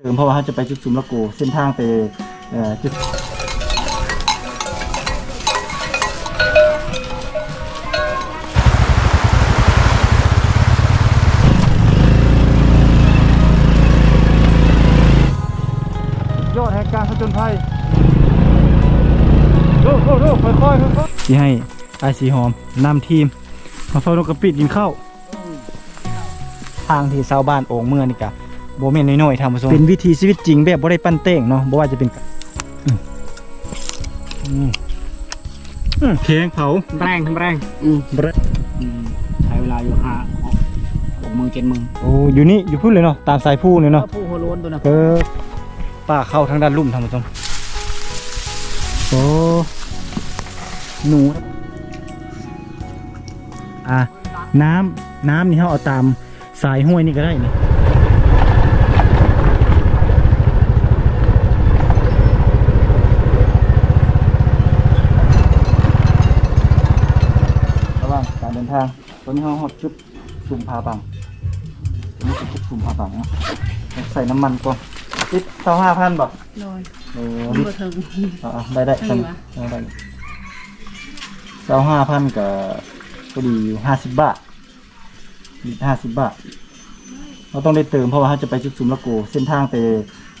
เติมเพราะว่าเขาจะไปจุดสุมละโกเส้นทางไปจุดยอดแห่งการผจญภัยโดโดโดค่อยๆค่อยๆที่ให้ไอสีหอมนำทีม มาเฝ้านกกระปิดกินข้าวทางที่ชาวบ้านโอ่งเมืองนี่กะ โบเมนน้อยๆทำมาส่งเป็นวิถีชีวิตจริงแบบบ่ได้ปั้นเต้งเนาะบ่ว่าจะเป็นอืมอืมอืมเพลงเผาทำแรงทำแรงอืมเบรอืมใช้เวลาอยู่ห้าหกโมงเจ็ดโมงโอ้อยู่นี่อยู่พุ่นเลยเนาะตามสายผู้เลยเนาะผู้หัวโล้นตัวนะเออป้าเข้าทางด้านลุ่มทำมาส่งโอ้หนูอะน้ำน้ำนี่เขาเอาตามสายห้วยนี่ก็ได้นี่ ระหว่างการเดินทางตอ นนี้เราหอดจุดสุ่มพาบังตอนนี้เป็นจุดสุ่มพาบังเนาะใส่น้ำมันก่อนติดเท่าห้าพันบ่โดยโอ้มันลิตบ่ถึงอ่าได้ได้ถึกันงวะได้ได้เท่าห้าพันกับพอดีห้าสิบบาทลิตรห้าสิบบาทเราต้องได้เติมเพราะว่าเขาจะไปจุดสุ่มละโก เส้นทางไป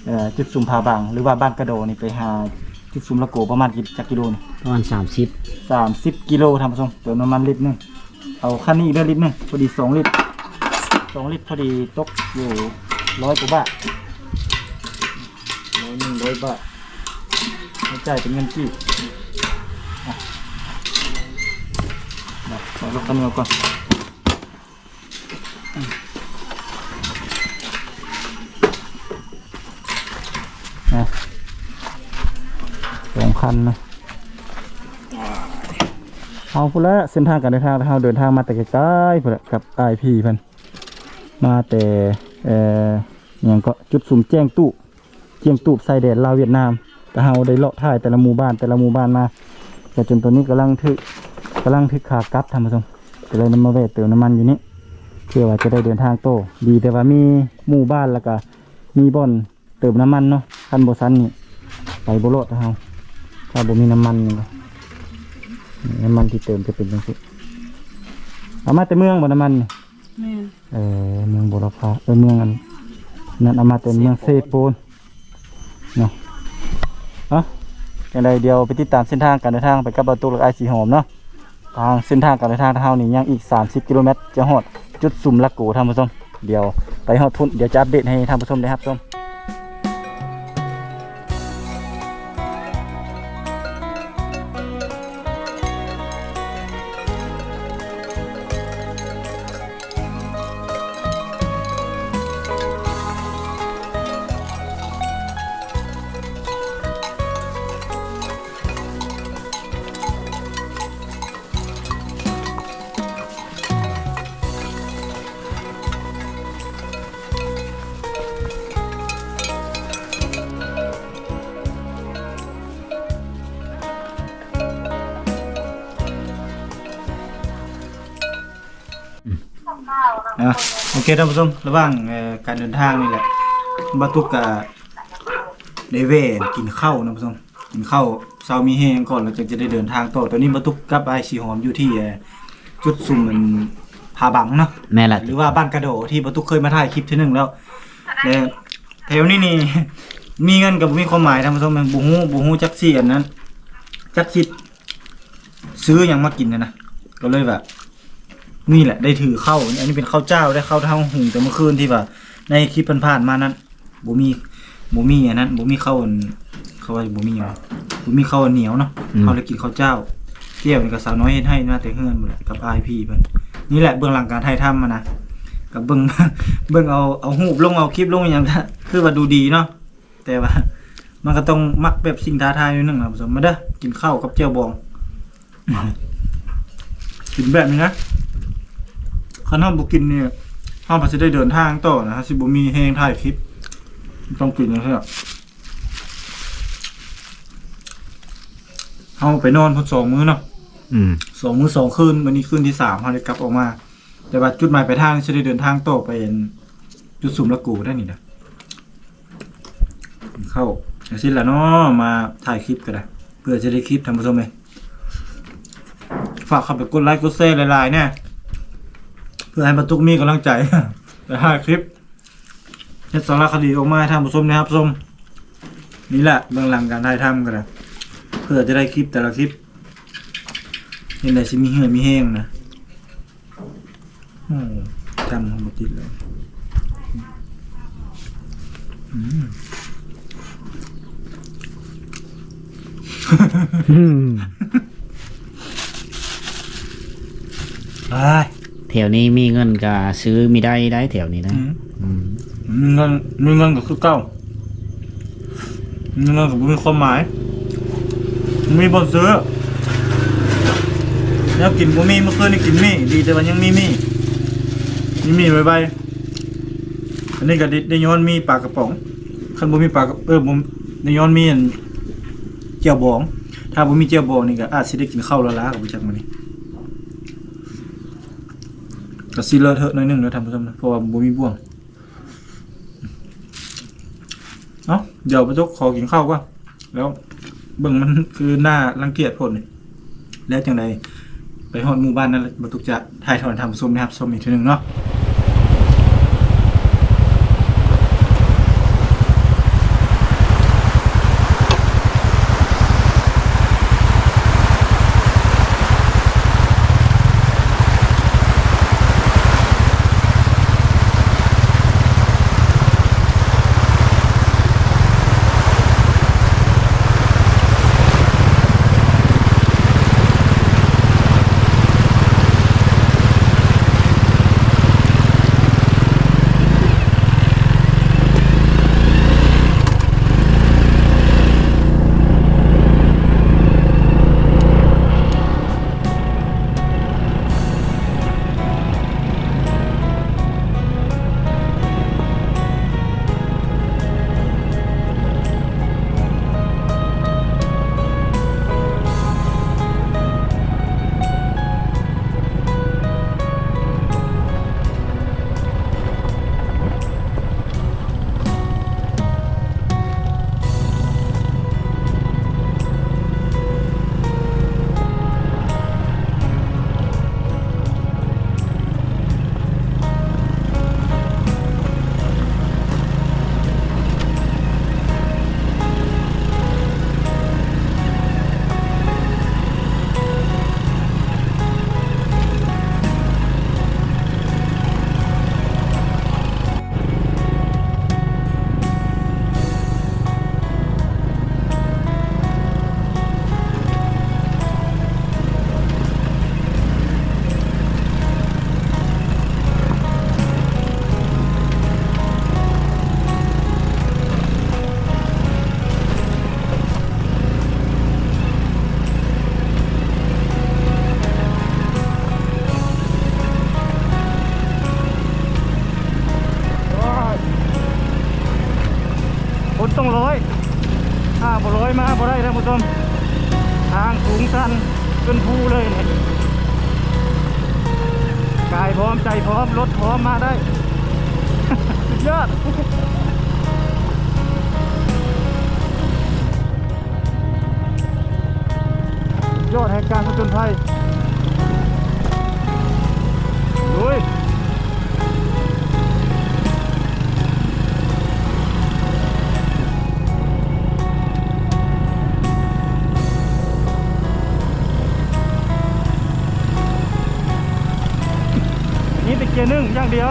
เอ่อจุดสุ่มพาบัง หรือว่าบ้านกระโดนี่ไปหาจุดสุ่มละโกประมาณกี่จักกิโลนี่ประมาณสามสิบสามสิบกิโลทำผสมเติมน้ำมันลิตรหนึง เอาคันนี้อีกเด้ลิตรหนึงพอดีสองลิตรสองลิตรพอดีตกอยู่ร้อยกว่าบาทร้อยหนึ่งร้อยบาทไม่จ่ายเป็นเงินกี่อะมาขอรถคันนี้ก่อนสองคันนะ เอาพุ่นละเส้นทางการเดินทางเราเดินทางมาแต่ไกลๆพุ่นละกับไอพีเพิ่นมาแต่เอ่ออย่างก็จุดสุ่มแจ้งตู้เจียงตู้ใส่แดนลาวเวียดนามแต่เฮาได้เลาะถ่ายแต่ละหมู่บ้านแต่ละหมู่บ้านมาแต่จนตอนนี้กำลังทึกกำลังทึกขากลับทำมาส่งก็เลยนำมาแวะเติมน้ำมันอยู่นี่เพื่อว่าจะได้เดินทางโตดีแต่ว่ามีหมู่บ้านแล้วก็มีบ่อนเติมน้ำมันเนาะคันโบซันนี่ไปโบโลดเฮาถ้าโบมีน้ำมันนี่ น้ำมันที่เติมจะเป็นยังไงเอามาแต่เมืองบ่น้ำมันนี่แม่นเออเมืองบุรพาเออเมืองอันนั่นเอามาแต่เมืองเซโปนเนาะเอาอย่างไรเดียวไปติดตามเส้นทางการเดินทางไปกับประตูหลักไอสีหอมเนาะทางเส้นทางการเดินทางเท่านี้ยังอีก 30 กิโลเมตรจะฮอดจุดสุ่มลักกูท่านผู้ชมเดี๋ยวไปฮอดพุ่นเดี๋ยวจะอัปเดตให้ท่านผู้ชมได้รับชม อะโอเคท่านผู้ชมระหว่างเอ่อการเดินทางนี่แหละบาตุกกับได้เวรกินข้าวนะผู้ชมกินข้าวเช้ามีแห้งก่อนแล้วจึงจะได้เดินทางต่อตอนนี้บาตุกกับไอซีหอมอยู่ที่เอ่อจุดซุ่มมันผาบังเนาะแม่ละหรือว่าบ้านกระโดที่บาตุกเคยมาถ่ายคลิปที่หนึ่งแล้วแต่แถวนี้นี่มีเงินกับบ่มีความหมายท่านผู้ชมบุฮู้บุฮู้จักซี่อันนั้นจักคิดซื้ออย่างมากินนะนะก็เลยแบบ นี่แหละได้ถือเข้าวอันนี้เป็นข้าวเจ้าได้ข้าวเท่าหุงแต่เมื่อคืนที่ว่าในคลิปผ่านๆมานั้นบ่มีบ่มีอันนั้นบ่มีข้าวอันเขาว่าบ่มีหยังบ่มีข้าวอันเหนียวเนาะเขาเลยกินข้าวเจ้าเกี่ยวนี่ก็สาวน้อยเฮ็ดให้มาแต่เฮือนหมดแหละกับ IP เพิ่นนี่แหละเบื้องหลังการถ่ายทำมานะกับเบิ่งเบิ่งเอาเอารูปลงเอาคลิปลงอหย่างนั้นคือว่าดูดีเนาะแต่ว่ามันก็ต้องมักแบบสิ่งท้าทายนิดนึงนะผู้ชมมาเด้อกินข้าวกับเจียวบองกินแบบนี้นะ คันห้ามบุกินเนี่ยห้ามพาจะได้เดินทางต่อนะฮะสิบุมีแห้งถ่ายคลิป ต้องกินนะใช่ไหมเอาไปนอนพอสองมื้อเนาะอืมสองมื้อสองคืนวันนี้คืนที่สามเขาได้กลับออกมา แต่ว่าจุดหมายปลายทางจะได้เดินทางต่อไปเป็นจุดสุ่มละกูได้นี่นะเข้าอย่างสิ้นละเนาะมาถ่ายคลิปก็ได้เพื่อจะได้คลิปทำผู้ชมเลยฝากเข้าไปกดไลค์กดแชร์หลายๆเนี่ยเพื่อให้บรรทุกมีกำลังใจและถ่ายคลิปเฮ็ดสารคดีออกมาให้ท่านผู้ชมนะครับผู้ชมนี่แหละเบื้องหลังการถ่ายทำกันนะเพื่อจะได้คลิปแต่ละคลิปเห็นไหนสิมีเหือมีแห้งนะโอ้จำของบติดเลยอืมอืมไอ้าย แถวนี้มีเงินก็ซื้อมีได้ได้แถวนี้นะอืมอืมมีเงินมีเงินก็คือเก้ามีเงินก็บ่มีความหมาย มีบ่ซื้อ แล้วกินบ่มีเมื่อคืนนี่กินมีดีแต่ว่ายังมีมีมีมีไว้ใบอันนี้ก็ได้ได้ย้อนมีปลากระป๋องคันบ่มีปลากระเออบ่ได้ย้อนมีอันเจียวบอง ถ้าบ่มีเจียวบองนี่ก็อาจสิได้กินข้าวละลากับบ่จักมื้อนี้ ก็ซีเลอร์เทอะน้อยหนึงเด้อท่านผู้ชมนะเพราะว่าบ่มีบ่วงเนาะเดี๋ยวไปจกขอกินข้าวก่อนแล้วเบิ่งมันคือหน้ารังเกียจผลนี่แล้วจังไดไปหอดหมู่บ้านนั่นแหละบ่ตุกจะถ่ายถอนทำส้มนะครับส้มอีกทีหนึ่งเนาะ อย่างเดียว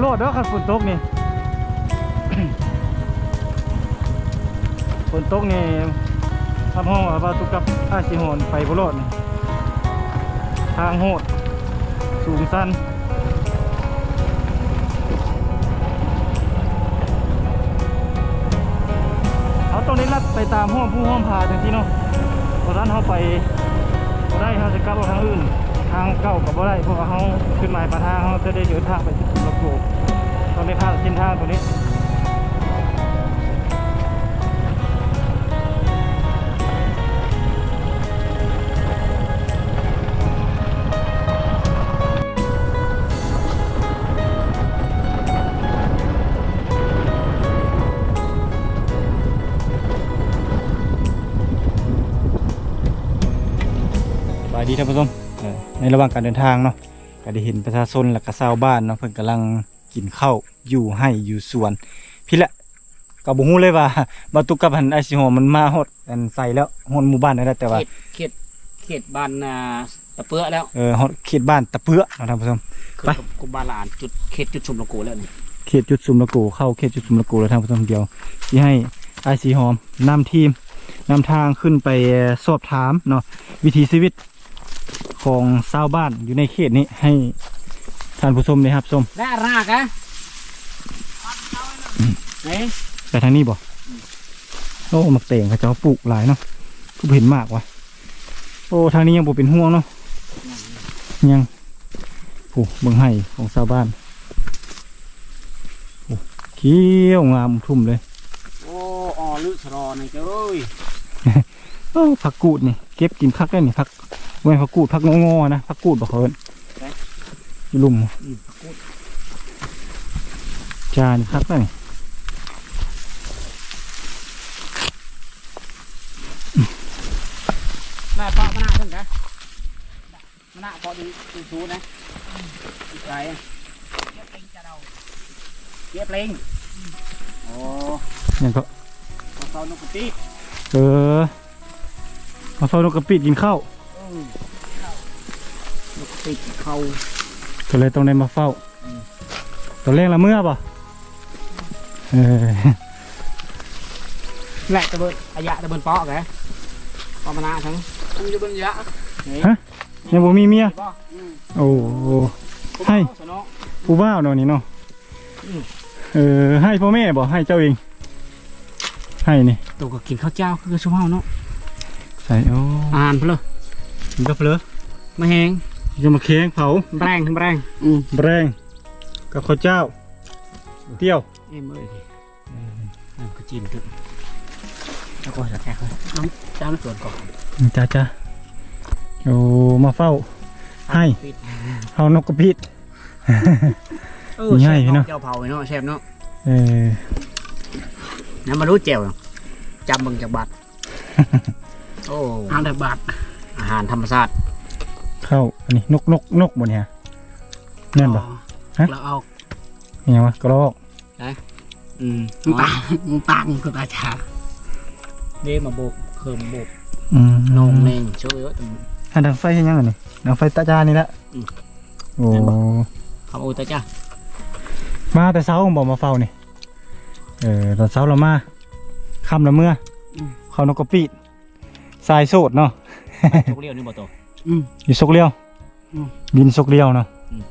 โรดเด้อคันฝนตกนี่ ฝนตกนี่ทำห้องว่าบาตุกกับอาชิโหนไปบุโรดนี่ทางโหด สูงสั้นเขาต้องได้รับไปตามห้องผู้ห้องพาจังที่เนาะเพราะนั้นเขาไปได้เขาจะกลับเอาทางอื่นางเก่ากับบ่ได้เพราะว่าเขาขึ้นมาปลายทางเขาจะได้เดินทางไปที่ลำโพงต้องได้ผ่านเส้นทางตรงนี้บายดีท่านผู้ชม ระหว่างการเดินทางเนาะก็ได้เห็นประชาชนและก็ชาวบ้านเนาะเพิ่นกำลังกินข้าวอยู่ให้อยู่สวน พี่ละก็บ่ฮู้เลยว่าบาตุกกับหันไอซิโฮมันมาฮอดอันใส่แล้วฮอดหมู่บ้านนั่นแหละแต่ว่า เขตเขตเขตบ้านอ่าตะเปื้อแล้วเออฮอดเขตบ้านตะเปื้อเนาะท่านผู้ชมคือไปกุบ้านละอ่านจุดเขตจุดชุมโลโกูแล้วนี่เขตจุดสุมละกูเข้าเขตจุดสุมละกูแล้วท่านผู้ชมเดียวที่ให้ไอซีฮอมนำทีมนำทางขึ้นไปสอบถามเนาะวิถีชีวิต ของชาวบ้านอยู่ในเขตนี้ให้ท่านผู้ชมได้รับชมและรากอะไหนไปทางนี้บ่โอ้มักเต่งเขาเจ้าปลูกหลายเนาะกูเห็นมากว่ะโอ้ทางนี้ยังบ่เป็นห่วงเนาะยังโอ้เบิ่งให้ของชาวบ้านโอ้เขียวงามทุ่มเลยโอ้ออลึสรอนี่เจ้าเอ้ยโอ้ผักกูดนี่เก็บกินคักได้นี่ผักเว้นผักกูดผักงอๆนะผักกูดบ่เขาเอิ้นอยู่ลุ่มอืมกูดจานคักได้นี่แม่ปอกมะนาวเพิ่นกะมะนาวปอกอยู่อยู่สูนะอีกไรอะเก็บเลงโอ้ยังก็มาเฝ้านกกระตีเออมาเฝ้านกกระปิดกินข้าวเออลูก ติดเขาก็เลยต้องได้มาเฝ้าอืมตัวเลขละเมื่อป่ะเออแหละตะเบินอายะตะเบินเปาะแกปอมะนาวทั้งมันจะเบินยะนี่ยังบ่มีเมียบ่อืมโอ้โหให้สนอผู้บ้าวเนาะนี่เนาะอืมเออให้พ่อแม่บ่ให้เจ้าเองให้นี่ตัวก็กินข้าวเจ้าคือชุ่มเฮาเนาะใส่โอ้อาหารเพลอ มันก็เพลอมาแหงจะมาเค้งเผาแรงแรงอืมแรงกับข้าวเจ้า เตี้ยวเอ็มเอ้ยน้ำก็จิ้มตึกแล้วก็จะแทกเลยน้ำเจ้าน้ำส่วนก่อนจ้าจ้าโอ้มาเฝ้า ให้ปิดเฝ้านกกระปิดเออง่ายพี่เนาะเจ้าเผาไอ้เนาะแซ่บเนาะเออน้ำมารู้แจ่วจำเบังจากบัตรโอ้อาหารบัตรอา หารธรรมชาติเข้าอันนี้นกนกนกบนเนี่ยแน่นปะ ฮะ เราเอานี่ยังวะกระรอกอืมมึงตังมึงตังกูตาชาเด้มาโบกเคิมโบกอืมนองเน่งช่วยเยอะจัง อันดังไฟใช่ยังไงนี่ดังไฟตาจานี่แหละอืม โอ้เห็นปะคำโอ้ตาจ้ามาแต่เช้าบอกมาเฝ้านี่เออตอนเช้าเรามาค่ำละเมื่ออเข้านกกระปิดสายโสดเนาะ ทุกเรียวนี่บ่โต อืม อยู่ซกเลี้ยวอืมบินซกเลี้ยวเนาะอืม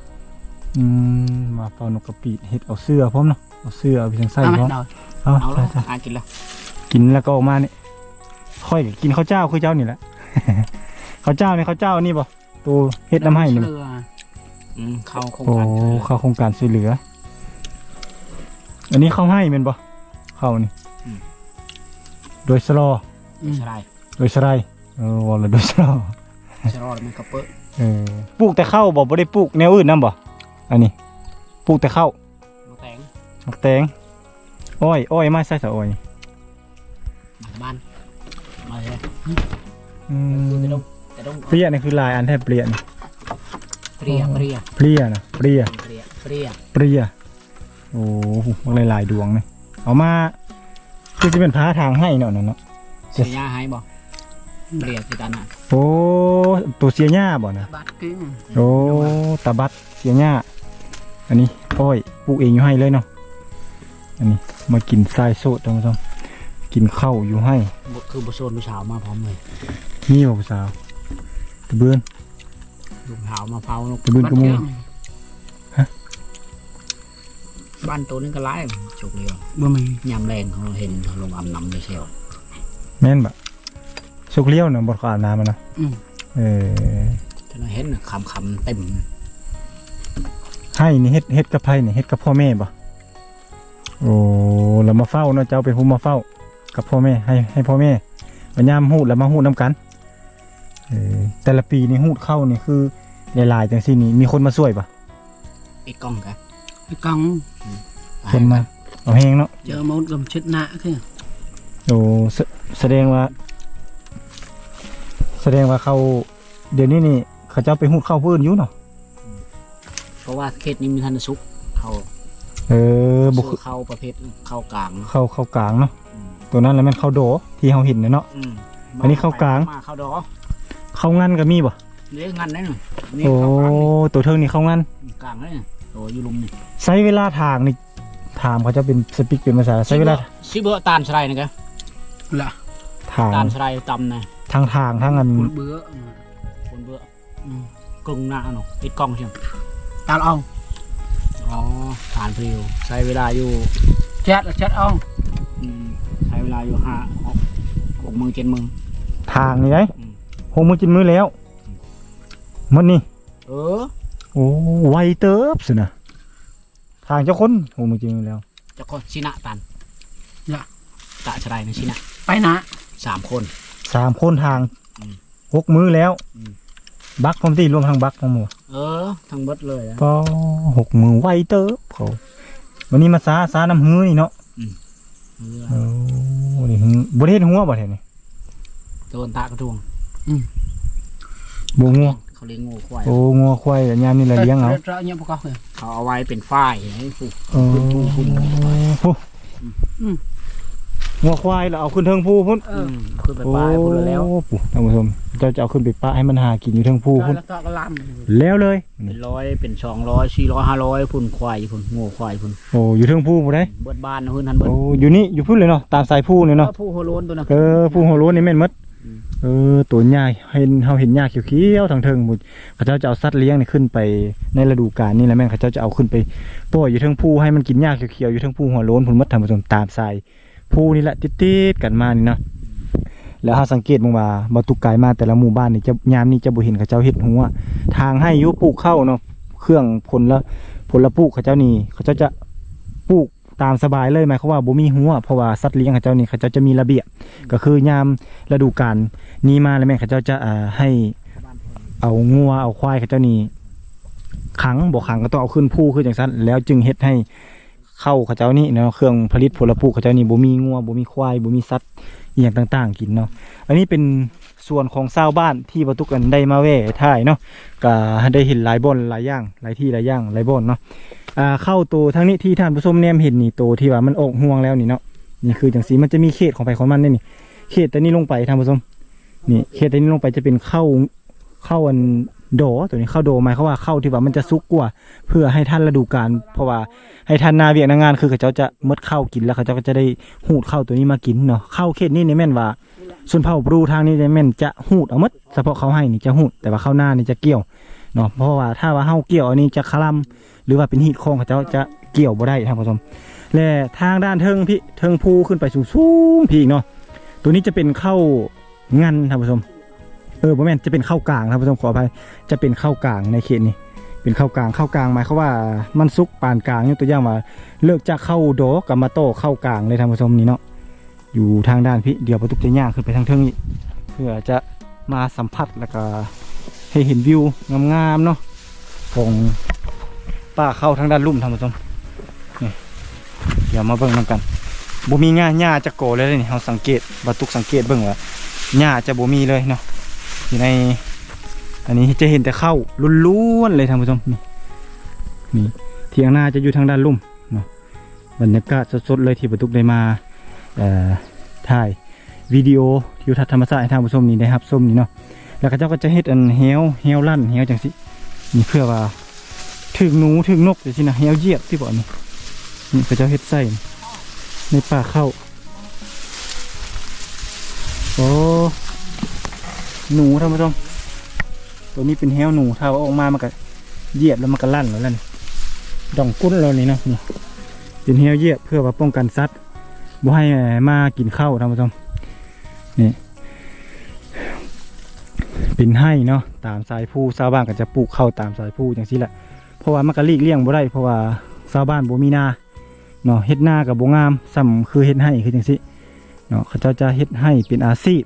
อืมมาเฝ้านกกระปิดเฮ็ดเอาเสื้อพร้อมเนาะเอาเสื้อเอาไปทางไส้เอาไหมพร้อมเราเอาเอาใช่แล้วใช่อ่านกินละกินแล้วก็ออกมานี่ค่อยก็กินข้าวเจ้าคือเจ้านี่แหละ ข้าวเจ้านี่ข้าวเจ้านี่บ่ตัวเฮ็ดน้ำให้นี่เชื่ออืมเข้าโครงโอ้การเข้าโครงการช่วยเหลือ อันนี้เข้าให้แมันบ่เข้านี่ โดยสลออืม ใช่โดยสไลด์ เออวอลโดยสลอใช่รอดมันกระเปอะเออปลูกแต่ข้าวบ่บ่ได้ปลูกแนวอื่นนํบ่อันนี้ปลูกแต่ข้าวมะแตงมักแตงอ้อยอ้อยมาใส่สะอ้อยมาบ้านมาเลยอืแต่มดงแต่ดงเปรี้ยนี่คือลายอันแทบเปรี้ยนี่เปรี้ยเปรี้ยเปรี้ยนะเปรี้ยเปรี้ยเปรี้ยเปรี้ยโอ้โหมันหลายๆดวงนี่เอามาคือจะเป็นพาทางให้เนาะเนาะเนาะเสียหญ้าให้บ่ เปรี้ยคือกันน่ะโอ้ตัวเสียหญ้าบ่นะบาดกิ้งโอ้ตาบัดเสียหญ้าอันนี้อ้อยปลูกเองอยู่ให้เลยเนาะอันนี้มากินทรายโซดท่านผู้ชมกินข้าวอยู่ให้บ่คือบ่โซนผู้สาวมาพร้อมเลยนี่บ่ผู้สาวตะเบือนลูกสาวมาเผานกตะเบือนกระมูบ้านตัวนึงก็ร้ายจุกเดียวบ่มียามแรงเขาเห็นเขาลงอำนำในเซลแม่นบะ สุกเลี้ยวเนาะบดขอาบน้ำมันนะอืม เออถ้าเราเห็นน่ะคำคำเต็มให้นี่เฮ็ดเฮ็ดกับไผนี่เฮ็ดกับพ่อแม่บ่โอ้แล้วมาเฝ้าเนาะเจ้าเป็นผู้มาเฝ้า กับพ่อแม่ให้ให้พ่อแม่มายามฮูดแล้วมาฮูดนํกันเออแต่ละปีนี่ฮูดเข้านี่คือหลายๆจังซี่นี่มีคนมาช่วยบ่อีกกล้องกันไอ้กองคนมาเอาแฮงเนาะเจอมดกับชิดหน้าคือโอ้แสแสดงว่า แสดงว่าเขาเดี๋ยวนี้นี่ เขาเจ้าไปฮูดเข้าพื้นอยู่เนาะเพราะว่าเขตนี้มีทันได้ซุกเขาเออบ่คือซื้อเข้าประเภทเข้ากลางเข้าเข้ากลางเนาะอืมตัวนั้นแล้วแม่นเข้าโดที่เฮาเห็นน่ะเนาะอืมอันนี้เข้ากลางมาเข้าดอเข้างั้นก็มีบ่เลี้ยงงันได้หนึ่งนี่โอ้เข้ากลางนี่ตัวเทิงนี่เข้างั้นกลางเลยนี่โอ้อยู่ลุมนี่ใช้เวลาทางนี่ถามเขาจะเป็นสปิกเป็นภาษาใช้เวลาซิเบอร์ตาลสไลด์นะแกละทางตาลสไลด์ตำนะ ทางทางทางอันคุณเบื่อคนเบื่ออืมกรุงหน้าหนูติดกล้องเชียวตาเอาอ๋อฐานพริวใช้เวลาอยู่แจัดแจัดเอาอืมใช้เวลาอยู่ห้าหกหกโมงเจ็ดโมงทางนี่ไงอืมหกโมงจินมือแล้วมันนี่เออโอ้ไวเติบสินะทางเจ้าคนหกโมงจินมือแล้วเจะก็ชินะตันตะสไลด์นะชินะไปนะสามคน สามคนทางอืมหกมือแล้ว อืม บักพร้อมที่รวมทางบักพร้อมหมดเออทั้งเบิดเลยอะก็หกมือไวเติบเขาวันนี้มาซาซาน้ำหื้อนี่เนาะเออโอ้นี่หื้อบริเวณหัวบ่แท้นี่โดนตากระทวงบงัวเขาเลี้ยงงูควายโอ้งัวควายยามนี่แหละเลี้ยงเอาเราเนี่ยพวกเขาเลยเขาเอาไว้เป็นฝ้ายให้ผูก โอ้ขึ้นภูขึ้นโห งัวควายเราเอาขึ้นเทิงภูพุ่นเออือมขึ้นไปปลายพูดแล้วโอ้ปู่ท่านผู้ชมเจ้าจะเอาขึ้นไปปะให้มันหากินอยู่เทิงภูพุ่นแล้วก็กระลแล้วเลยเป็นร้อยเป็นสองร้อยสี่ร้อยห้าร้อยพุ่นควายพุ่นงูควายพุ่นโอ้อยู่เทิงภูบ่ได้เบิดบ้านนะพุ่นทันเบิดโอ้อยู่นี่อยู่พุ่นเลยเนาะตามสายภูนี่เนาะผู้หัวโล้นตัวนะเออภูหัวโล้นนี่แม่นหมดอืมเออตัวใหญ่เห็นเฮาเห็นหญ้าเขียวๆทางเทิงหมดเขาเจ้าจะเอาสัตว์เลี้ยงนี่ขึ้นไปในฤดูกาลนี่แหละแม่นเขาเจ้าจะเอาขึ้นไปปล่อยอยู่เทิงภูให้มันกินหญ้าเขียวๆอยู่เทิงภูหัวโล้นพุ่นหมดท่านผู้ชมตามสาย ภูนี่แหละติดๆกันมานี่เนาะแล้วเฮาสังเกตบ้งว่าบ่ตุกกายมาแต่ละหมู่บ้านนี่จะยามนี้จะบ่เห็นเขาเจ้าเฮ็ดหัวทางให้ยู่ปลูกเข้าเนาะเครื่องผลละผลละปลูกเขาเจ้านี่เขาเจ้าจะปลูกตามสบายเลยหมายความว่าบ่มีหัวเพราะว่าสัตว์เลี้ยงเขาเจ้านี่เขาเจ้าจะมีระเบียบก็คือยามฤดูกาลนี้มาแล้วแม่เขาเจ้าจะอ่าให้เอางัวเอาควายเขาเจ้านี่ขังบ่ขังก็ต้องเอาขึ้นผู้คือจังซั่นแล้วจึงเฮ็ดให้ เข้าเขาเจ้านี่เนาะเครื่องผลิตผลปลูกเขาเจ้านี่บ่มีงัวบ่มีควายบ่มีสัตว์อีหยังต่างๆ กินเนาะอันนี้เป็นส่วนของชาวบ้านที่บรรทุกกันได้มาแว่ถ่ายเนาะก็ได้เห็นหลายบ่อนหลายอย่างหลายที่หลายอย่างหลายบ่อนเนาะอ่าเข้าตัวทั้งนี้ที่ท่านผู้ชมแนมเห็นนี่ตัวที่ว่ามันออกห่วงแล้วนี่เนาะนี่คือจังสีมันจะมีเขตของไปของมันนี่นี่ เขตแตัวนี้ลงไปท่านผู้ชมนี่เขตแตัวนี้ลงไปจะเป็นเข้าเข้าอัน โดตัวนี้เข้าโดหมายเขามว่าเข้าที่ว่ามันจะซุกกว่า เพื่อให้ท่านฤดูกาลเพราะว่าให้ท่านนาเวียกนางงานคือเขาเจ้าจะมดเข้าวกินแล้วเขาเจ้าก็จะได้หูดเข้าวตัวนี้มากินเนาะเข้าเขตนี้ในแม่นว่าส่วนเผ่าปรูทางนี้ในแม่นจะหูดเอามดเฉพาะเขาให้นี่จะหูดแต่ว่าเข้าวหน้านี่จะเกี่ยวเนาะเพราะว่าถ้าว่าเฮาเกี่ยวอันนี้จะคลำหรือว่าเป็นหีดคองเขาเจ้าจะเกี่ยวบ่ได้ท่านผู้ชมและทางด้านเทิงพี่เทิงภูขึ้นไปสูงๆพี่อีกเนาะตัวนี้จะเป็นเข้างันท่านผู้ชม เออบ่แม่นจะเป็นเข้ากลางท่านผู้ชมขออภัยจะเป็นเข้ากลางในเขตนี้ เป็นเข้ากลางเข้ากลางหมายความว่ามันซุกปานกลางยกตัวอย่างว่าเลิกจากเข้าโดกับมาโตเข้ากลางเลยท่านผู้ชมนี่เนาะอยู่ทางด้านพี่เดี๋ยวประตูจะย่างขึ้นไปทางเทิงนี้เพื่อจะมาสัมผัสแล้วก็ให้เห็นวิวงามๆเนาะของป้าเข้าทางด้านลุ่มท่านผู้ชมนี่เดี๋ยวมาเบิ่งนำกันบ่มีหญ้าหญ้าจะโกเลยเด้นี่เฮาสังเกตบาตุกสังเกตเบิ่งว่าหญ้าจะบ่มีเลยเนาะ อยู่ใน อันนี้จะเห็นแต่เข้าล้วนๆเลยท่านผู้ชมนี่นี่เทียงนาจะอยู่ทางด้านลุ่มเนาะบรรยากาศสดๆเลยที่บรรทุกได้มาถ่ายวิดีโอทิวทัศน์ธรรมชาติให้ท่านผู้ชมนี่ได้รับชมนี่เนาะแล้วก็เจ้าก็จะเฮ็ดอันเฮวเฮวลั่นเฮวจังสินี่เพื่อว่าถึงหนูถึงนกจังสินะเฮวเหยียบที่บ่นี่นี่ก็เจ้าเฮ็ดใส่ในป่าเข้าโอ้ หนูท่านผู้ชมตัวนี้เป็นแฮวหนูถ้าอาออกมามันก็เหยียบแล้วมันก็ลั่นแล้วลั่นดองกุ้นเรานี่เนาะนี่เป็นแฮวเหยียบเพื่อว่าป้องกันสัตว์บ่ให้มากินข้าวท่านผู้ชมนี่เป็นให้เนาะตามสายผู้ชาวบ้านก็จะปลูกข้าวตามสายผู้อย่างนี้แหละเพราะว่ามันก็ลีกเลี่ยงบ่ได้เพราะว่าชาวบ้านบ่มีนาเนาะเฮ็ดนากับบ่งามซ้ำคือเฮ็ดให้คือจังซี่เนาะเขาเจ้าจะเฮ็ดให้เป็นอาชีพ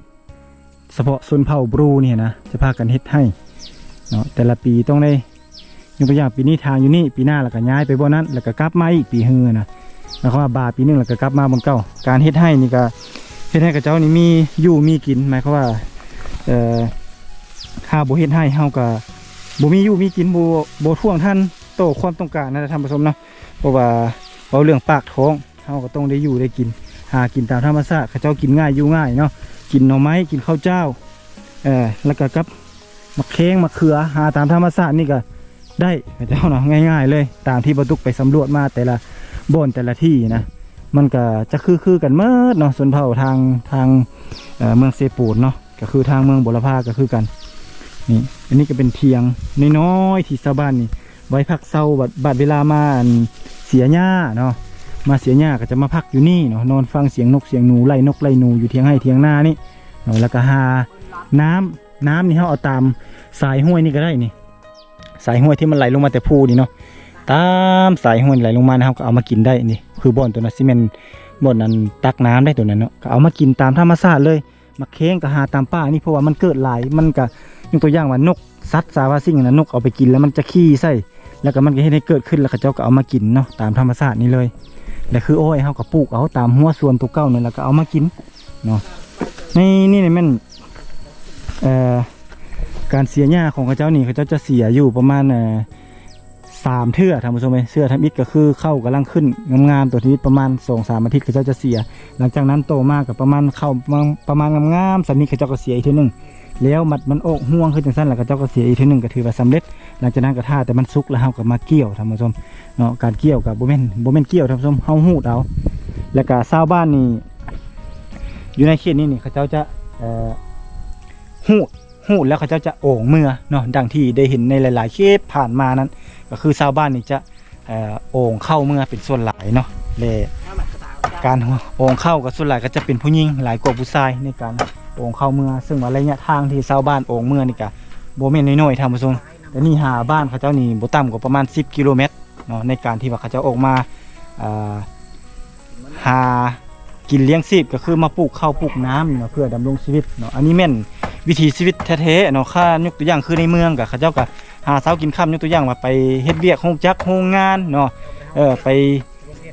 เฉพาะชนเผ่าบรูเนี่ยนะจะพากันเฮ็ดให้เนาะแต่ละปีต้องได้ยกตัวอย่างปีนี้ทางอยู่นี่ปีหน้าแล้วก็ย้ายไปบ่นั้น แล้วก็กลับมาอีกปีเฮือนะแล้วก็ว่าบาปีหนึงแล้วก็กลับมาบนเก่าการเฮ็ดให้นี่ก็เฮ็ดให้กับเจ้านี่มีอยู่มีกินหมายความว่าเอ่อข้าบ่เฮ็ดให้เฮาก็บ่มีอยู่มีกินบ่บ่ท่วงท่านโตความต้องการนะท่านผู้ชมเนาะเพราะว่าเอาเรื่องปากท้องเฮาก็ต้องได้อยู่ได้กิน หากินตามธรรมชาติเขาเจ้ากินง่ายอยู่ง่ายเนาะ กินหน่อไม้กินข้าวเจ้าเออแล้วก็กับมะเค้งมะเขือหาตามธรรมชาตินี่ก็ได้เจ้าเนาะง่าย ๆ เลย ตามที่บรรทุกไปสำรวจมาแต่ละบนแต่ละที่นะมันก็จะคือคือๆกันเมื่อเนาะส่วนเผ่าทางทางเเมืองเซปูนเนาะก็คือทางเมืองบุรพาก็คือกันนี่อันนี้ก็เป็นเทียงน้อยๆที่ชาวบ้านนี่ไว้พักเศร้าบัดบัดเวลามานเสียหญ้าเนาะ มาเสียหญ้าก็จะมาพักอยู่นี่เนาะนอนฟังเสียงนกเสียงหนูไล่นกไล่หนูอยู่เทียงให้เทียงหน้านี่เนาะแล้วก็หาน้ำน้ำนี่เขาเอาตามสายห้วยนี่ก็ได้นี่ สายห้วยที่มันไหลลงมาแต่ภูนี่เนาะตามสายห้วยไหลลงมานะครับก็เอามากินได้นี่คือบ่อนตัวนั้นซีเมนบ่อนนั้นตักน้ำได้ตัวนั้นเนาะก็เอามากินตามธรรมชาติเลยมาเค้งก็หาตามป่านี่เพราะว่ามันเกิดหลายมันก็ยกตัวอย่างว่านกสัตว์สาวาสิ่งนั้นกเอาไปกินแล้วมันจะขี้ใส่แล้วก็มันก็เฮ็ดให้เกิดขึ้นแล้วเขาเจ้าก็เอามากินเนาะตามธรรมชาตินี่เลย และคือโอ้ยเขาก็ปลูกเอาตามหัวส่วนตัวเก้าเนี่ยแล้วก็เอามากินเนาะนี่นี่นี่มันเอ่อการเสียหญ้าของเขาเจ้านี่เขาเจ้าจะเสียอยู่ประมาณเอ่อสามเทื่อทำผู้ชมไหมเสื้อทำอิฐก็คือเข้ากำลังขึ้นงามๆตัวนี้ประมาณสองสามอาทิตย์เขาเจ้าจะเสีย หลังจากนั้นโตมากกับประมาณเข้าประมาณประมาณงามๆสันนี้เขาเจ้าก็เสียอีกทีหนึ่ง แล้วมัดมันออกห่วงขึ้นจังสั้นแล้วเขาเจ้าก็เสียอีกทีหนึ่งก็ถือว่าสำเร็จ หลังจากนั้นก็ท่าแต่มันสุกแล้วเฮาก็มาเกี่ยวทำผู้ชมเนาะการเกี่ยวกับโบเมนโบเมนเกี่ยวทำผู้ชมเฮาหูดเอาแล้วก็ชาวบ้านนี่อยู่ในเขตนี้นี่เขาเจ้าจะเอ่อหูดหูดแล้วเขาเจ้าจะโอ่งเมื่อเนาะดังที่ได้เห็นในหลาย ๆ เคสผ่านมานั้น ก็คือชาวบ้านนี่จะเอ่อโอ่งเข้าเมื่อเป็นส่วนหลายเนาะเลยการโอ่งเข้ากับส่วนหลายก็จะเป็นผู้หญิงหลายกว่าผู้ชายในการ โอ่งเข้าเมื่อซึ่งว่าระยะทางที่ชาวบ้านโอ่งเมื่อนี่ก็โบเมนน้อยๆทางผู้ชมแต่นี่หาบ้านเขาเจ้านี่บ่ต่ำกว่าประมาณ 10 กิโลเมตรเนาะในการที่ว่าเขาเจ้าออกมาหากินเลี้ยงชีพก็คือมาปลูกข้าวปลูกน้ำเนาะเพื่อดำรงชีวิตเนาะอันนี้แม่นวิถีชีวิตแท้ๆเนาะค่ายกตัวอย่างคือในเมืองกับเขาเจ้าก็หาเช้ากินค่ำยกตัวอย่างว่าไปเฮ็ดเวียกโรงจักโรงงานเนาะเออไป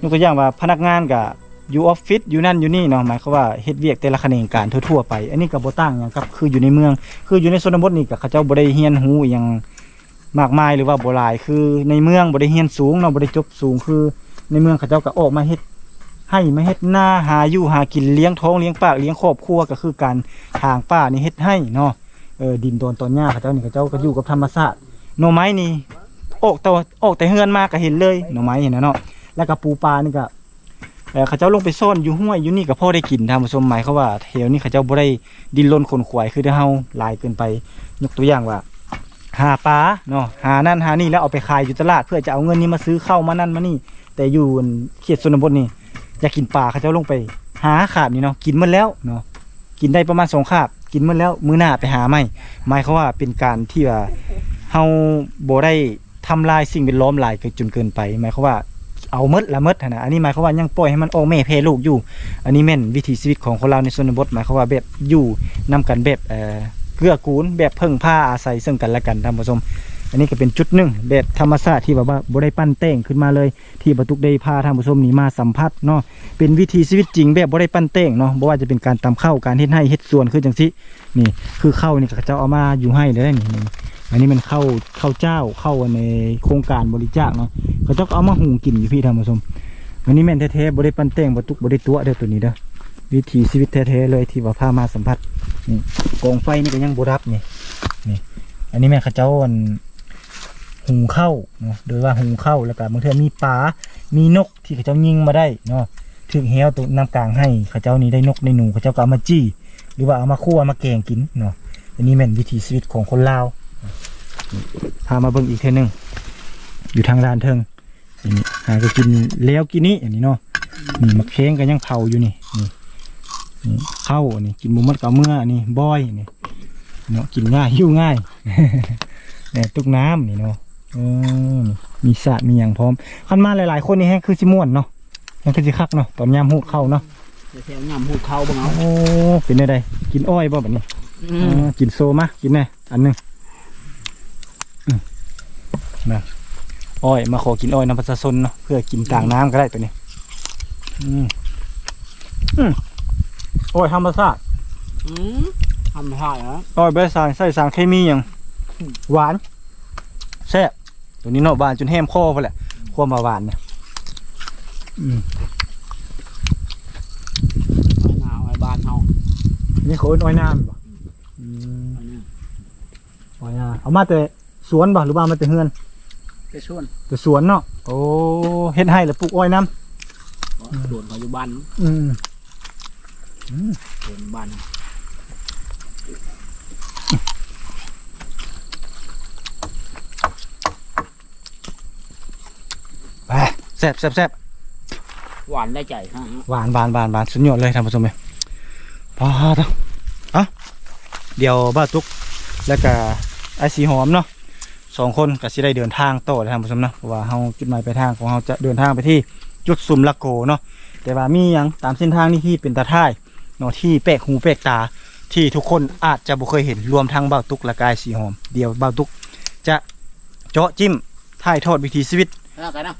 ยกตัวอย่างว่าพนักงานกับ อยู่ออฟฟิศอยู่นั่นอยู่นี่เนาะหมายความว่าเฮ็ดเวียกแต่ละแขนงการทั่วๆไป อันนี้ก็บ่ต่างหยังกับคืออยู่ในเมือง คืออยู่ในชนบทนี่ก็เขาเจ้าบ่ไดเรียนรู้อหยังมากมายหรือว่าโบ่หลายคือในเมืองบ่ไดเรียนสูงเนาะบ่ไดจบสูงคือ ในเมืองเขาเจ้าก็ออกมาเฮ็ดให้มาเฮ็ดหน้าหาอยู่หากินเลี้ยงท้องเลี้ยงปากเลี้ยงครอบครัวก็คือการทางป่านี่เฮ็ดให้เนาะเออดินโดนตอนหญ้าเขาเจ้านี่เขาเจ้าก็อยู่กับธรรมชาติหน่อไม้นี่ออกแต่ออกแต่เฮือนมาก็เห็นเลยหน่อไม้เห็นนะเนาะแล้วก็ปูปลานี่ก็ เขาเจ้าลงไปซ่อนอยู่ห้วยอยู่นี่ก็พอได้กินทางผู้ชมหมายเขาว่าแถวนี้เขาเจ้าบ่ได้ดินรนขนขวายคือเฮาลายเกินไปยกตัวอย่างว่า หาปลาเนาะหานั่นหานี่แล้วเอาไปขายอยู่ตลาด เพื่อจะเอาเงินนี้มาซื้อเข้าวมานั่นมานี่ แต่อยู่เขตชนบทนี่อยากกินปลาเขาเจ้าลงไป หาขาบนี่เนาะกินมันแล้วเนาะกินได้ประมาณสองขาบกินมันแล้วมื้อหน้าไปหาใหม่หมายเขาว่าเป็นการที่ว่าเฮาบ่ได้ทำลายสิ่งแวดล้อมหลายเกินจนเกินไปหมายเขาว่า เอาเมดละเมดนะอันนี้หมายเขามว่ายังปล่อยให้มันออกแม่เพลูกอยู่ อันนี้แม่นวิถีชีวิตของคนเราในชนบทหมายเขามว่าแบบอยู่นำกันแบบเอ่อเกื้อกูลแบบพึ่งพาอาศัยซึ่งกันและกันท่านผู้ชม อันนี้ก็เป็นจุดหนึ่งแบบธรรมชาติที่แบบว่าบ่ได้ปั้นแต่งขึ้นมาเลย ที่บรรทุกได้พาท่านผู้ชมนี้มาสัมผัสเนาะเป็นวิถีชีวิตจริงแบบบ่ได้ปั้นแต่งเนาะบ่ว่าจะเป็นการตำข้าวการเฮ็ดให้เฮ็ดสวนคือจังซี่นี่คือข้าวนี่ก็เจ้าเอามาอยู่ให้เลยนี่นี่ อันนี้มันเข้าวข้าเจ้าเข้าในโครงการบริจาคเนาะเขาจ้าก็เอามาหุงกินอยู่พี่ท่านผู้ชมอันนี้แม่นแท้ๆบ่ได้ปันแต่งบ่ตุกบ่ได้ตัวเด้อตัวนี้เด้อวิถีชีวิตแท้ๆเลยที่ว่าพามาสัมผัสนี่กองไฟนี่ก็ยังบ่ดับนี่นี่ อันนี้แม่นเขาเจ้าอันหุงข้าเนาะโดยว่าหุงข้าแล้วก็บางเทีมีปลา มีนกที่เขาเจ้ายิงมาได้เนาะถึงเหี้ยวตัวน้ำกลางให้เขาเจ้านี้ได้นกในหนูเขาเจ้าก็เอามาจี้ หรือว่าเอามาคั่วมาแกงกินเนาะอันนี้แม่นวิถีชีวิตของคนลาว พามาเบิ่งอีกเท่อหนึงอยู่ทางลานเทิงอันนี้หาก็กินแล้วกินนี้อันนี้เนาะนี่มะเขือก็ยังเผาอยู่นี่นี่นี่ข้าวอันนี้กินหมูมัดกับเมื่ออันนี้บอยนี่เนาะกินง่ายหิ้วง่ายเนี่ยตุกน้ำนี่เนาะเออมีสระมีอย่างพร้อมขันมาหลาย ๆ คนนี่แฮงคือสิม่วนเนาะแฮงคือสิคักเนาะตอนยามหูดเข้าเนาะแถวย่ำหูเข้าบ้างเอาโอ้เป็นได้ไดกินอ้อยบ่แบบนี้อ่ากินโซมะกินแน่อันหนึงอืม นะอ้อยมาขอกินอ้อยน้ำประชาชนเนาะเพื่อกินต่างน้ำก็ได้ตัวนี้ อืมอืมอ้อยธรรมชาติอืมทำท่าเหรออ้อยใบสารใส่สารเคมีอย่างหวานแซ่บตัวนี้เนาะหวานจนแห้มคอไปแหละความมาหวานเนี่ยอืมเอาหน้าเอาไว้บ้านเฮานี่เขาเอิ้นอ้อยน้ำบ่อืมเอาเนี่ยอ้อยน้ำเอามาแต่สวนบ่หรือว่ามาแต่เฮือน ไปชวนแต่สวนเนาะโอ้เฮ็ดให้แล้วปลูกอ้อยน้โดนเขาอยู่บ้านำอืมโดนบ้านไปแซ่บแซ่บแซ่บหวานได้ใจฮะหวานหวานหวานหวานสุดยอดเลยท่านผู้ชมเลยพอเถอะอะเดี๋ยวบ้าตุกแล้วก็ไอสีหอมเนาะ สองคนก็สิได้เดินทางต่อเลยท่านผู้ชมเนาะเพราะว่าเฮาจุดหมายปลายทางของเฮาจะเดินทางไปที่จุดซุมละโกเนาะแต่ว่ามีหยังตามเส้นทางนี่ที่เป็นตาท่ายเนาะที่แปลกหูแปลกตาที่ทุกคนอาจจะบ่เคยเห็นรวมทั้งบ้าตุกและกายสีหอม เดี๋ยวบ้าตุก จะเจาะจิ้มถ่ายทอดวิถีชีวิต แล้วกันนะ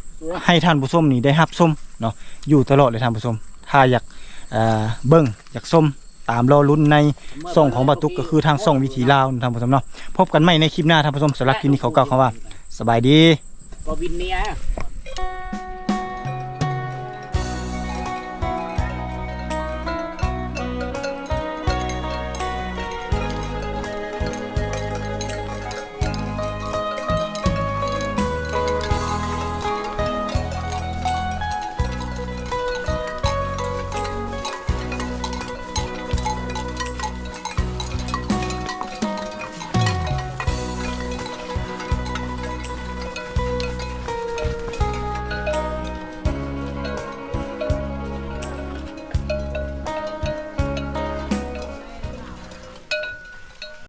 ให้ท่านผู้ชมนี่ได้รับชมเนาะอยู่ตลอดเลยท่านผู้ชมถ้าอยากเอ่อเบิ่งอยากชม ตามรอลุ้นในส่องของบาตุกก็คือทางส่องวิถีลาวท่านผู้ชมเนาะพบกันใหม่ในคลิปหน้าท่านผู้ชมสำหรับคลิปนี้เขากล่าวคำว่า สบายดีก็วินเนีย